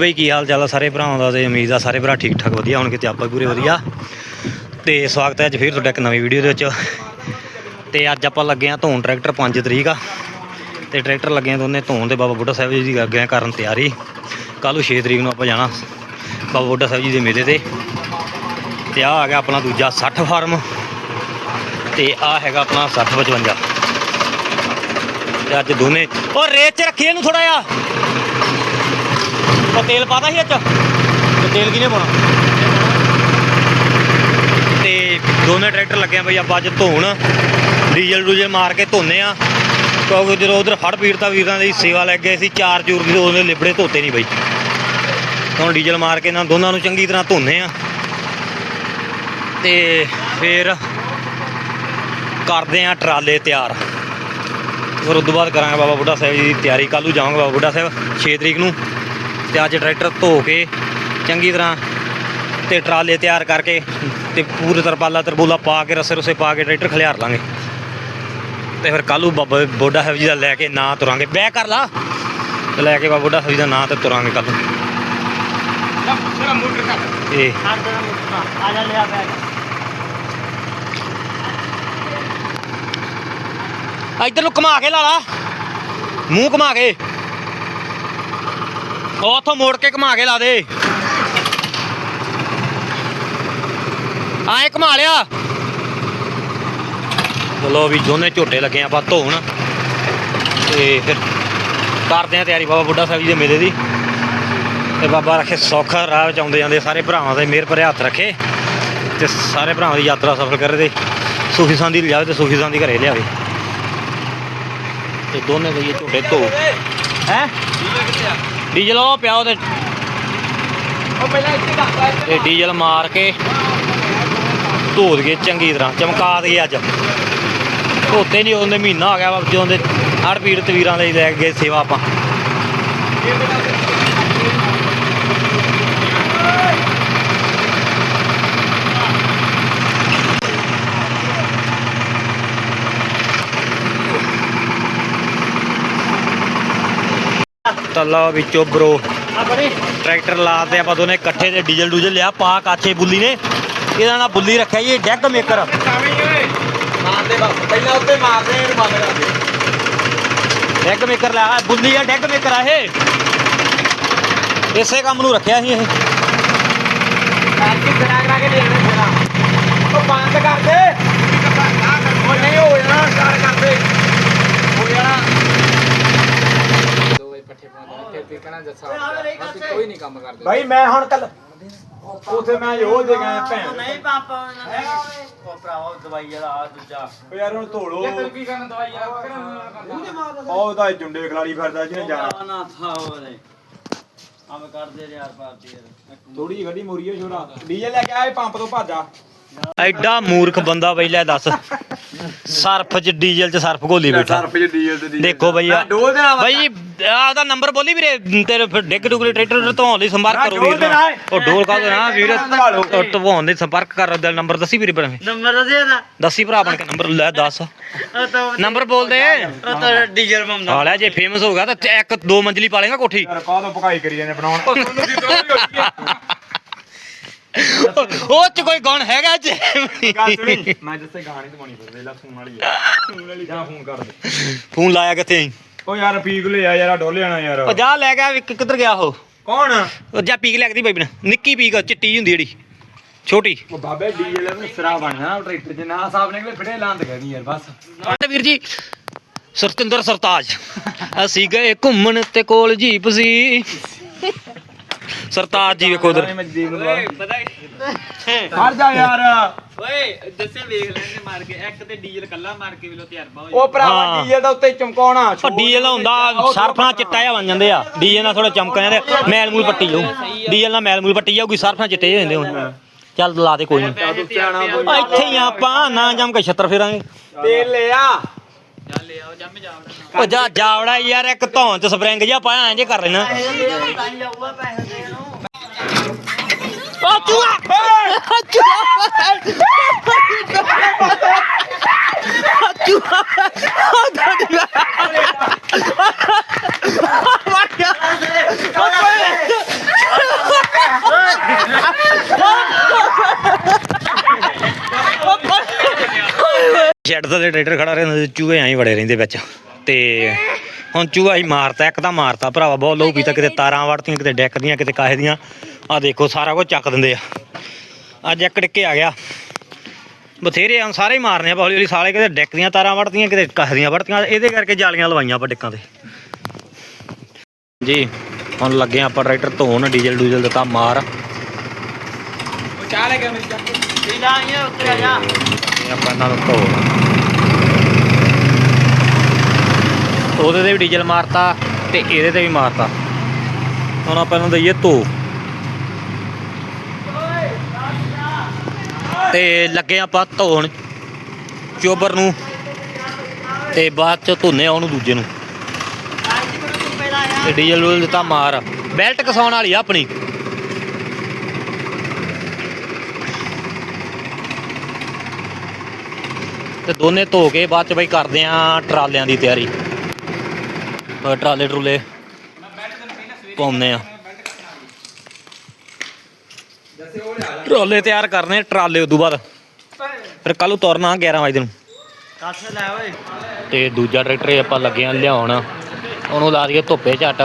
ਬਈ ਕੀ ਹਾਲ ਚਾਲ ਆ ਸਾਰੇ ਭਰਾਵਾਂ ਦਾ ਤੇ ਉਮੀਦ ਆ ਸਾਰੇ ਭਰਾ ਠੀਕ ਠਾਕ ਵਧੀਆ ਹੋਣਗੇ ਤੇ ਆਪਾਂ ਵੀ ਪੂਰੇ ਵਧੀਆ। ਤੇ ਸਵਾਗਤ ਹੈ ਅੱਜ ਫਿਰ ਤੁਹਾਡਾ ਇੱਕ ਨਵੀਂ ਵੀਡੀਓ ਦੇ ਵਿੱਚ। ਤੇ ਅੱਜ ਆਪਾਂ ਲੱਗੇ ਆ ਧੋਣ ਟਰੈਕਟਰ 5 ਤਰੀਕ ਆ। ਤੇ ਟਰੈਕਟਰ ਲੱਗੇ ਆ ਦੋਨੇ ਧੋਣ ਤੇ ਬਾਬਾ ਬੁੱਢਾ ਸਾਹਿਬ ਜੀ ਦੀ ਅੱਗੇ ਕਰਨ ਤਿਆਰੀ। ਕੱਲ੍ਹ ਨੂੰ 6 ਤਰੀਕ ਨੂੰ ਆਪਾਂ ਜਾਣਾ ਬਾਬਾ ਬੁੱਢਾ ਸਾਹਿਬ ਜੀ ਦੇ ਮੇਲੇ ਤੇ। ਤੇ ਆ ਆ ਗਿਆ ਆਪਣਾ ਦੂਜਾ 60 ਫਾਰਮ। ਤੇ ਆ ਹੈਗਾ ਆਪਣਾ 60 55 ਤੇ ਅੱਜ ਦੋਨੇ ਉਹ ਰੇਤ ਚ ਰੱਖੀ ਇਹਨੂੰ ਥੋੜਾ ਜਿਹਾ। ਉਹ ਤੇਲ ਪਾਦਾ ਸੀ ਅੱਜ? ਤੇ ਤੇਲ ਕਿਹਨੇ ਪਾਉਣਾ? ਤੇ ਦੋਨੇ ਟਰੈਕਟਰ ਲੱਗੇ ਆ ਬਈ, ਆਪਾਂ ਅੱਜ ਧੋਣ। ਡੀਜ਼ਲ ਡੂਜ਼ਲ ਮਾਰ ਕੇ ਧੋਨੇ ਆ। ਕਿਉਂਕਿ ਜਦੋਂ ਉਧਰ ਫੜ ਪੀੜਤਾ ਵੀਰਾਂ ਦੀ ਸੇਵਾ ਲੱਗ ਗਏ ਸੀ, ਚਾਰ ਚੂਰ ਦੀ ਉਹਨੇ ਲਿਬੜੇ ਧੋਤੇ ਨਹੀਂ ਬਈ। ਹੁਣ ਡੀਜ਼ਲ ਮਾਰ ਕੇ ਇਹਨਾਂ ਦੋਨਾਂ ਨੂੰ ਚੰਗੀ ਤਰ੍ਹਾਂ ਧੋਨੇ ਆ। ਤੇ ਫਿਰ ਕਰਦੇ ਆ ਟਰਾਲੇ ਤਿਆਰ। ਫਿਰ ਉਸ ਤੋਂ ਬਾਅਦ ਕਰਾਂਗੇ ਬਾਬਾ ਬੁੱਢਾ ਸਾਹਿਬ ਜੀ ਦੀ ਤਿਆਰੀ। ਕੱਲ੍ਹ ਨੂੰ ਜਾਵਾਂਗੇ ਬਾਬਾ ਬੁੱਢਾ ਸਾਹਿਬ 6 ਤਰੀਕ ਨੂੰ। ਤੇ ਅੱਜ ਟਰੈਕਟਰ ਧੋ ਕੇ ਚੰਗੀ ਤਰ੍ਹਾਂ ਤੇ ਟਰਾਲੇ ਤਿਆਰ ਕਰਕੇ ਤੇ ਪੂਰੇ ਤਰਪਾਲਾ, ਤਰਬੂਲਾ ਪਾ ਕੇ, ਰਸੇ ਰੁਸੇ ਪਾ ਕੇ ਟਰੈਕਟਰ ਖਲਿਆਰ ਲਾਂਗੇ। ਤੇ ਫਿਰ ਕੱਲ੍ਹ ਨੂੰ ਬਾਬਾ ਬੁੱਢਾ ਸਾਹਿਬ ਜੀ ਦਾ ਲੈ ਕੇ ਨਾਂ ਤੁਰਾਂਗੇ। ਬਹਿ ਕਰ ਲਾ। ਤੇ ਲੈ ਕੇ ਬਾਬਾ ਬੁੱਢਾ ਸਾਹਿਬ ਜੀ ਦਾ ਨਾਂ ਤੇ ਤੁਰਾਂਗੇ ਕੱਲ੍ਹ ਨੂੰ। ਤੇ ਇੱਧਰ ਨੂੰ ਘੁਮਾ ਕੇ ਲਾ ਲਾ। ਮੂੰਹ ਘੁਮਾ ਕੇ। ਉਹ ਉੱਥੋਂ ਮੋੜ ਕੇ ਘੁਮਾ ਕੇ ਲਾ ਦੇ। ਆਏ ਘੁਮਾ ਲਿਆ। ਚਲੋ ਵੀ ਦੋਨੇ ਝੋਟੇ ਲੱਗੇ ਆਪਾਂ ਧੋਣ। ਤੇ ਫਿਰ ਕਰਦੇ ਆ ਤਿਆਰੀ ਬਾਬਾ ਬੁੱਢਾ ਸਾਹਿਬ ਜੀ ਦੇ ਮੇਲੇ ਦੀ। ਤੇ ਬਾਬਾ ਰੱਖੇ ਸੌਖਾ ਰਾਹ ਵਿੱਚ ਆਉਂਦੇ ਜਾਂਦੇ ਸਾਰੇ ਭਰਾਵਾਂ ਦੇ ਮਿਹਰ ਭਰੇ ਹੱਥ ਰੱਖੇ। ਤੇ ਸਾਰੇ ਭਰਾਵਾਂ ਦੀ ਯਾਤਰਾ ਸਫਲ ਕਰੇ ਤੇ ਸੁਖੀ ਸੰਦੀ ਲਿਜਾਵੇ ਤੇ ਸੁਖੀ ਸਾਂਦੀ ਘਰੇ ਲਿਆਵੇ। ਤੇ ਦੋਨੇ ਗਈਏ ਝੋਟੇ ਧੋ। ਹੈ? ਡੀਜ਼ਲ ਉਹ ਪਿਆ ਉਹਦੇ ਤੇ ਡੀਜ਼ਲ ਮਾਰ ਕੇ ਧੋ ਦਈਏ ਚੰਗੀ ਤਰ੍ਹਾਂ। ਚਮਕਾ ਦਈਏ ਅੱਜ। ਧੋਤੇ ਨਹੀਂ ਉਹਦੇ ਮਹੀਨਾ ਆ ਗਿਆ ਜਦੋਂ ਦੇ ਹੜ ਪੀੜ ਤਵੀਰਾਂ ਲਈ ਲੈ ਕੇ ਗਏ ਸੇਵਾ ਆਪਾਂ। ਤੱਲਾ ਵਿੱਚੋਂ ਬਰੋ ਟਰੈਕਟਰ ਲਾਤੇ ਆਪਾਂ ਦੋਨੇ ਇਕੱਠੇ ਤੇ ਡੀਜ਼ਲ ਡੂਜ਼ਲ ਲਿਆ ਪਾ ਕਾਛੇ ਬੁੱਲੀ ਨੇ। ਇਹਦਾ ਨਾਂ ਬੁੱਲੀ ਰੱਖਿਆ ਜੀ ਡੈਗ ਮੇਕਰ। ਮਾਰਦੇ ਬਸ ਪਹਿਲਾਂ ਉੱਤੇ ਮਾਰਦੇ ਫਿਰ ਬੰਦ ਕਰਦੇ ਡੈਗ ਮੇਕਰ ਲਿਆ ਬੁੱਲੀ ਆ ਡੈਗ ਮੇਕਰ ਆ ਇਹ। ਇਸੇ ਕੰਮ ਨੂੰ ਰੱਖਿਆ ਸੀ ਇਹ। ਐਂਟੀ ਕਰਾ ਕਰਾ ਕੇ ਦੇਣੇ ਜਰਾ। ਉਹ ਬੰਦ ਕਰ ਦੇ। ਉਹ ਨਹੀਂ ਹੋ ਜਾਣਾ ਸਟਾਰਟ ਕਰ ਦੇ। ਹੋ ਜਾਣਾ। ਦੋ ਵਜੇ ਪੱਠੇ ਪਾਉਂਦਾ ਫਿਰ ਤੇ ਕਹਣਾ ਜੱਸਾ ਅਸੀਂ ਕੋਈ ਨਹੀਂ ਕੰਮ ਕਰਦੇ। ਭਾਈ ਮੈਂ ਹੁਣ ਕੱਲ ਉਥੇ ਮੈਂ ਉਹ ਦੇ ਗਿਆ ਭੈਣ। ਨਹੀਂ ਪਾਪਾ ਉਹ ਭਰਾਵਾ ਦਵਾਈ ਵਾਲਾ ਆ ਦੂਜਾ। ਉਹ ਯਾਰ ਹੁਣ ਧੋ ਲੋ ਇਹ ਤੈਨੂੰ ਕੀ ਕਰਨ ਦਵਾਈ ਆ ਕਿਹੜਾ ਉਹ ਉਹਦਾ ਜੁੰਡੇ ਖਿਲਾੜੀ ਫਿਰਦਾ ਜਿਹਨੇ ਜਾਣਾ। ਨਾ ਥਾ ਉਹਨੇ ਆਵੇਂ ਕਰਦੇ ਯਾਰ ਪਾਰਟੀ ਯਾਰ। ਥੋੜੀ ਜਿਹੀ ਗੱਡੀ ਮੋਰੀ ਆ ਛੋੜਾ ਡੀਜ਼ਲ ਲੈ ਕੇ ਆਏ ਪੰਪ ਤੋਂ ਭਾਜਾ ਐਡਾ ਮੂਰਖ ਬੰਦਾ ਬਈ ਲੈ ਦੱਸ। ਸਰਫ ਚ ਡੀਜ਼ਲ ਚ ਸਰਫ ਘੋਲੀ ਬੈਠਾ। ਰੁਪਏ ਡੀਜ਼ਲ ਤੇ ਦੇਖੋ ਬਈ। ਬਈ ਉਹਦਾ ਨੰਬਰ ਬੋਲੀ ਵੀਰੇ ਤੇਰੇ ਫਿਰ ਡਿੱਗ ਡੁਗਲੇ ਟਰੈਕਟਰ ਧੋਣ ਲਈ ਸੰਪਰਕ ਨਾ, ਕਰੋ ਵੀਰ। ਨਾਲ। ਉਹ ਡੋਲ ਕਾ ਦੇਣਾ ਵੀਰੇ। ਉਹ ਧਵਾਉਣ ਲਈ ਸੰਪਰਕ ਕਰ ਦਾ ਨੰਬਰ ਦੱਸੀ ਵੀਰੇ ਬਣ। ਨੰਬਰ ਦੇ ਦਾ ਦੱਸੀ ਭਰਾ ਬਣ ਕੇ ਨੰਬਰ ਲੈ ਦੱਸ। ਉਹ ਤਾਂ ਨੰਬਰ ਬੋਲ ਦੇ। ਉਹ ਤਾਂ ਡੀਜ਼ਲ ਮੰਮਾ ਹਾਲਿਆ ਜੇ ਫੇਮਸ ਹੋ ਗਿਆ ਤਾਂ ਤੇ ਇੱਕ ਦੋ ਮੰਜ਼ਲੀ ਪਾ ਲੇਗਾ ਕੋਠੀ। ਯਾਰ ਕਾਹ ਤੋਂ ਪਕਾਈ ਕਰੀ ਜਾਂਦੇ ਬਣਾਉਣ। ਉਹ ਚ ਕੋਈ ਗੁਣ ਹੈਗਾ ਜੇ? ਗੱਲ ਸੁਣੀ। ਮੈਂ ਜਿੱਥੇ ਗਾਣੇ ਦਵਾਉਣੀ ਫਿਰ ਵੇਲਾ ਫੋਨ ਵਾਲੀ ਆ। ਫੋਨ ਵਾਲੀ ਜਾਂ ਫੋਨ ਕਰ ਦੇ। ਫੋਨ ਲਾਇਆ ਕਿੱਥੇ ਸੀ? ਉਹ ਯਾਰ ਪੀਕ ਲਿਆ ਯਾਰ ਡੋਲ ਜਾਣਾ ਯਾਰ। ਉਹ ਜਾ ਲੈ ਗਿਆ ਵੀ ਕਿੱਧਰ ਗਿਆ ਉਹ? ਕੌਣ? ਉਹ ਜਾ ਪੀਕ ਲੱਗਦੀ ਬਈ ਨਿੱਕੀ ਪੀਕ ਚਿੱਟੀ ਹੁੰਦੀ ਜਿਹੜੀ। ਛੋਟੀ। ਉਹ ਬਾਬੇ ਡੀਜ਼ਲ ਨੂੰ ਸਿਰਾ ਬਣਨਾ ਟਰੈਕਟਰ 'ਚ ਨਾ ਸਾਫ਼ ਨਿਕਲੇ ਫਿੜੇ ਲਾਂਦ ਕਰਨੀ ਯਾਰ ਬਸ। ਤੇ ਵੀਰ ਜੀ ਸਰਤਿੰਦਰ ਸਰਤਾਜ। ਅਸੀਂ ਗਏ ਘੁੰਮਣ ਤੇ ਕੋਲ ਜੀਪ ਸੀ। ਸਰਤਾਜ ਜੀ ਵੇਖੋ ਉਧਰ। ਪਤਾ ਖੜ ਜਾ ਯਾਰ। ਓਏ ਦੱਸੇ ਵੇਖ ਲੈਣੇ ਮਾਰ ਕੇ। ਇੱਕ ਤੇ ਡੀਜ਼ਲ ਕੱਲਾ ਮਾਰ ਕੇ ਵੇਲੋ ਤਜਰਬਾ ਹੋ ਉਹ ਭਰਾਵਾ ਹਾਂ। ਡੀਜ਼ਲ ਦਾ ਉੱਤੇ ਚਮਕਾਉਣਾ। ਉਹ ਡੀਜ਼ਲ ਨਾਲ ਹੁੰਦਾ ਸਰਫ ਨਾਲ ਚਿੱਟਾ ਜਿਹਾ ਬਣ ਜਾਂਦੇ ਆ। ਡੀਜ਼ਲ ਨਾਲ ਥੋੜਾ ਚਮਕ ਜਾਂਦੇ ਮੈਲ ਮੂਲ ਪੱਟੀ ਜਾਊ। ਡੀਜ਼ਲ ਨਾਲ ਮੈਲ ਮੂਲ ਪੱਟੀ ਜਾਊਗੀ ਸਰਫ ਨਾਲ ਚਿੱਟੇ ਜਿਹੇ ਹੁੰਦੇ ਹੁਣ। ਚੱਲ ਲਾ ਦੇ ਕੋਈ ਨਹੀਂ ਇੱਥੇ ਹੀ ਆਪਾਂ ਨਾ ਜੰਮ ਕੇ ਛੱਤਰ ਫੇਰਾਂਗੇ। ਤੇਲ ਲਿਆ ਜੰਮ ਜਾਵੜਾ ਉਹ ਜਾ ਜਾਵੜਾ ਯਾਰ ਇੱਕ ਧੌਣ ਚ ਸਪਰਿੰਗ ਜਿਹਾ ਪਾਇਆ ਐਂ ਜੇ ਕਰ ਲੈਣਾ। ਜਾਊਗਾ ਪੈਸੇ ਦੇ ਨੂੰ। ਉਹ ਚੂਹਾ! ਸ਼ੈੱਡ ਥੱਲੇ ਟਰੈਕਟਰ ਖੜਾ ਰਹਿੰਦਾ ਤੇ ਚੂਹੇ ਐਂ ਹੀ ਵੜੇ ਰਹਿੰਦੇ ਵਿੱਚ। ਤੇ ਹੁਣ ਚੂਹਾ ਹੀ ਮਾਰਤਾ ਇੱਕ ਤਾਂ ਮਾਰਤਾ ਭਰਾਵਾ ਬਹੁਤ ਲੋਹ ਪੀਤਾ ਕਿਤੇ ਤਾਰਾਂ ਵੜਤੀਆਂ ਕਿਤੇ ਡੈਕ ਦੀਆਂ ਕਿਤੇ ਕਾਹੇ ਦੀਆਂ। ਆ ਦੇਖੋ ਸਾਰਾ ਕੁਝ ਚੱਕ ਦਿੰਦੇ ਆ। ਅੱਜ ਇੱਕ ਡਿੱਕੇ ਆ ਗਿਆ। ਬਥੇਰੇ ਆ ਸਾਰੇ ਹੀ ਮਾਰਨੇ ਆ ਹੌਲੀ ਹੌਲੀ ਸਾਲੇ ਕਿਤੇ ਡੈਕ ਦੀਆਂ ਤਾਰਾਂ ਵੜਤੀਆਂ ਕਿਤੇ ਕਾਹੇ ਦੀਆਂ ਵੜਤੀਆਂ ਇਹਦੇ ਕਰਕੇ ਜਾਲੀਆਂ ਲਵਾਈਆਂ ਆਪਾਂ ਡਿੱਕਾਂ ਤੇ। ਜੀ ਹੁਣ ਲੱਗੇ ਆਪਾਂ ਟਰੈਕਟਰ ਧੋਣ ਡੀਜ਼ਲ ਡੂਜ਼ਲ ਦਿੱਤਾ ਮਾਰ। ਉਹ ਚਾਹ ਲੈ ਗਿਆ ਮੇਰੀ ਚੱਕ ਸੀਦਾ ਆਈਏ ਉੱਤੇ ਆ ਜਾ। ਆਪਾਂ ਇਹਨਾਂ ਨੂੰ ਧੋਣਾ। ਉਹਦੇ ਤੇ ਵੀ ਡੀਜ਼ਲ ਮਾਰਤਾ ਤੇ ਇਹਦੇ ਤੇ ਵੀ ਮਾਰਤਾ। ਹੁਣ ਆਪਾਂ ਇਹਨੂੰ ਦਈਏ ਧੋ। ਤੇ ਲੱਗੇ ਆਪਾਂ ਧੋਣ ਚੋਬਰ ਨੂੰ ਤੇ ਬਾਅਦ ਚ ਧੋਨੇ ਆ ਉਹਨੂੰ ਦੂਜੇ ਨੂੰ। ਤੇ ਡੀਜ਼ਲ ਡੂਜ਼ਲ ਦਿੱਤਾ ਮਾਰ। ਬੈਲਟ ਕਸਾਉਣ ਵਾਲੀ ਆ ਆਪਣੀ। ਤੇ ਦੋਨੇ ਧੋ ਕੇ ਬਾਅਦ ਚ ਬਈ ਕਰਦੇ ਆ ਟਰਾਲਿਆਂ ਦੀ ਤਿਆਰੀ। ਟਰਾਲੇ ਟਰੂਲੇ ਪਾਉਂਦੇ ਆ। ਟਰਾਲੇ ਤਿਆਰ ਕਰਨੇ ਟਰਾਲੇ ਉਦੋਂ ਬਾਅਦ। ਫਿਰ ਕੱਲ ਨੂੰ ਤੁਰਨਾ 11 ਵਜੇ ਨੂੰ ਕੱਸ ਲੈ ਓਏ। ਤੇ ਦੂਜਾ ਟਰੈਕਟਰ ਇਹ ਆਪਾਂ ਲੱਗੇ ਆ ਲਿਆਉਣ। ਉਹਨੂੰ ਲਾ ਦਈਏ ਧੁੱਪੇ ਝੱਟ।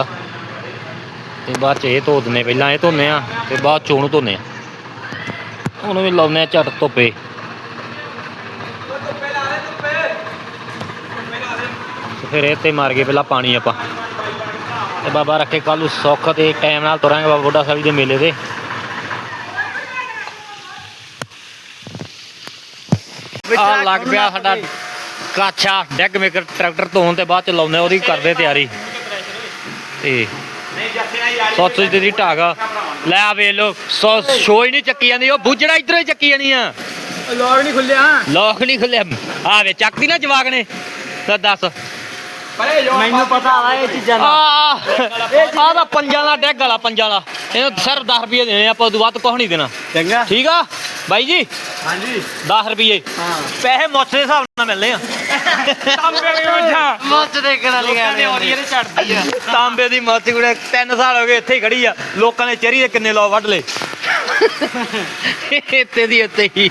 ਤੇ ਬਾਅਦ ਚ ਇਹ ਧੋ ਦਿੰਨੇ ਪਹਿਲਾਂ ਇਹ ਧੋਨੇ ਆ ਤੇ ਬਾਅਦ ਚ ਉਹਨੂੰ ਧੋਨੇ ਆ। ਉਹਨੂੰ ਵੀ ਲਾਉਨੇ ਆ ਝੱਟ ਧੁੱਪੇ। ਤੇ ਫਿਰ ਇਹ ਤੇ ਮਾਰ ਕੇ ਪਹਿਲਾਂ ਪਾਣੀ ਆਪਾਂ। ਤੇ ਬਾਬਾ ਰੱਖੇ ਕੱਲ ਨੂੰ ਸੁੱਖ ਤੇ ਟਾਈਮ ਨਾਲ ਤੁਰਾਂਗੇ ਬਾਬਾ ਬੁੱਢਾ ਸਾਹਿਬ ਦੇ ਮੇਲੇ ਤੇ। ਆ ਲੱਗ ਪਿਆ ਸਾਡਾ ਕਾਛਾ ਡੈਗ ਮੇਕਰ ਟਰੈਕਟਰ ਧੋਣ ਤੇ ਬਾਅਦ ਚ ਲਾਉਂਦੇ ਉਹਦੀ ਕਰਦੇ ਤਿਆਰੀ। ਤੇ ਸੌਸ ਦੀ ਦੀ ਢਾਗ। ਲੈ ਆ ਵੇ ਲੋ ਸੌ ਸ਼ੋ ਹੀ ਨਹੀਂ ਚੱਕੀ ਜਾਂਦੀ ਉਹ ਬੁੱਜੜਾ ਇਧਰੋਂ ਹੀ ਚੱਕੀ ਜਾਣੀ ਆ। ਲੋਕ ਨਹੀਂ ਖੁੱਲਿਆ। ਲੋਕ ਨਹੀਂ ਖੁੱਲਿਆ। ਆ ਵੇ ਚੱਕਦੀ ਨਾ ਜਵਾਗ ਨੇ। ਤਾਂ ਦੱਸ। ਮੈਨੂੰ ਪਤਾ ਆ ਇਹ ਚੀਜ਼ਾਂ ਆ ਆ ਦਾ ਪੰਜਾਂ ਦਾ ਡੈਗ ਵਾਲਾ ਪੰਜਾਂ ਵਾਲਾ ਇਹਨੂੰ ਸਿਰਫ 10 ਰੁਪਏ ਦੇਣੇ ਆਪਾਂ ਉਦੋਂ ਵੱਧ ਕੁਝ ਨਹੀਂ ਦੇਣਾ। ਚੰਗਾ। ਠੀਕ ਆ? ਬਾਈ ਜੀ? ਹਾਂਜੀ। 10 ਰੁਪਏ। ਹਾਂ। ਪੈਸੇ ਮੁੱਛ ਦੇ ਹਿਸਾਬ ਨਾਲ ਮਿਲਨੇ ਆ। ਤਾਂਬੇ ਵੀ ਬੱਠਾ ਮੱਚ ਦੇਖਣ ਵਾਲੀ ਦੇ ਛੱਡਦੀ ਆ ਤਾਂਬੇ ਦੀ ਮੁੱਛ ਕੁੜੇ 3 ਸਾਲ ਹੋ ਗਏ ਇੱਥੇ ਹੀ ਖੜੀ ਆ। ਲੋਕਾਂ ਨੇ ਚਰੀ ਦੇ ਕਿੰਨੇ ਲੋ ਵੱਢ ਲਏ। ਇੱਥੇ ਦੀ ਇੱਥੇ ਹੀ।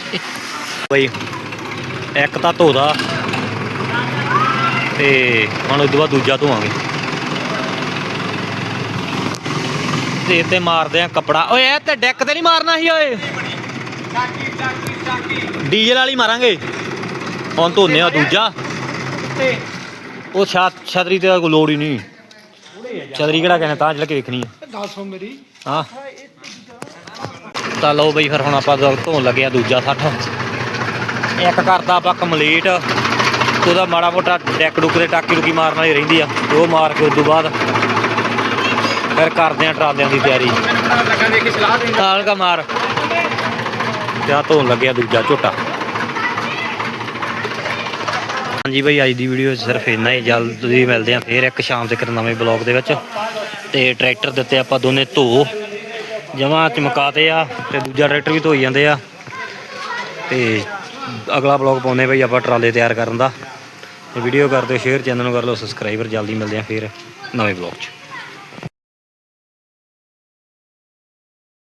ਬਈ ਇੱਕ ਤਾਂ ਧੋਦਾ ਤੇ ਹੁਣ ਉਸ ਤੋਂ ਬਾਅਦ ਦੂਜਾ ਧੋਵਾਂਗੇ। ਤੇ ਇੱਥੇ ਮਾਰਦੇ ਆ ਕੱਪੜਾ। ਓਏ ਇਹ ਤੇ ਡੈਕ ਤੇ ਨਹੀਂ ਮਾਰਨਾ ਸੀ ਓਏ। ਚਾਕੀ ਚਾਕੀ ਚਾਕੀ ਡੀਜ਼ਲ ਵਾਲੀ ਮਾਰਾਂਗੇ। ਹੁਣ ਧੋਨੇ ਆ ਦੂਜਾ। ਤੇ ਉਹ ਛਾ- ਛਤਰੀ ਤੇ ਤਾਂ ਕੋਈ ਲੋੜ ਹੀ ਨਹੀਂ। ਛਤਰੀ ਕਿਹੜਾ ਕਹਿੰਦੇ ਤਾਂ ਚੱਲ ਕੇ ਵੇਖਣੀ ਆ। ਦੱਸੋ ਮੇਰੀ। ਹਾਂ। ਤਾਂ ਲਓ ਬਈ ਫਿਰ ਹੁਣ ਆਪਾਂ ਧੋਣ ਲੱਗੇ ਆ ਦੂਜਾ 60 ਇੱਕ ਕਰਦਾ ਆਪਾਂ ਕੰਪਲੀਟ ਉਹਦਾ ਮਾੜਾ ਮੋਟਾ ਡੈਕ ਡੁੱਕ ਦੇ ਟਾਕੀ ਟੁਕੀ ਮਾਰਨ ਵਾਲੀ ਰਹਿੰਦੀ ਆ ਉਹ ਮਾਰ ਕੇ ਉਸ ਤੋਂ ਬਾਅਦ ਫਿਰ ਕਰਦੇ ਆ ਟਰਾਲਿਆਂ ਦੀ ਤਿਆਰੀ। ਲੱਗਾ ਮਾਰ। ਜਾਂ ਧੋਣ ਲੱਗਿਆ ਦੂਜਾ ਝੋਟਾ। ਹਾਂਜੀ ਬਈ, ਅੱਜ ਦੀ ਵੀਡੀਓ ਸਿਰਫ ਇੰਨਾ ਹੀ। ਜਲਦੀ ਮਿਲਦੇ ਆ ਫੇਰ ਇੱਕ ਸ਼ਾਮ ਤੱਕ ਨਵੇਂ ਬਲੌਗ ਦੇ ਵਿੱਚ। ਤੇ ਟਰੈਕਟਰ ਦਿੱਤੇ ਆਪਾਂ ਦੋਨੇ ਧੋ। ਜਮਾਂ ਚਮਕਾਤੇ ਆ ਤੇ ਦੂਜਾ ਟਰੈਕਟਰ ਵੀ ਧੋਈ ਜਾਂਦੇ ਆ। ਤੇ ਅਗਲਾ ਬਲੌਗ ਪਾਉਂਦੇ ਬਈ ਆਪਾਂ ਟਰਾਲੇ ਤਿਆਰ ਕਰਨ ਦਾ। ਤੇ ਵੀਡੀਓ ਕਰ ਦਿਓ ਸ਼ੇਅਰ ਚੈਨਲ ਨੂੰ ਕਰ ਲਓ ਸਬਸਕ੍ਰਾਈਬਰ ਜਲਦੀ ਮਿਲਦੇ ਆ ਫੇਰ ਨਵੇਂ ਬਲੌਗ 'ਚ।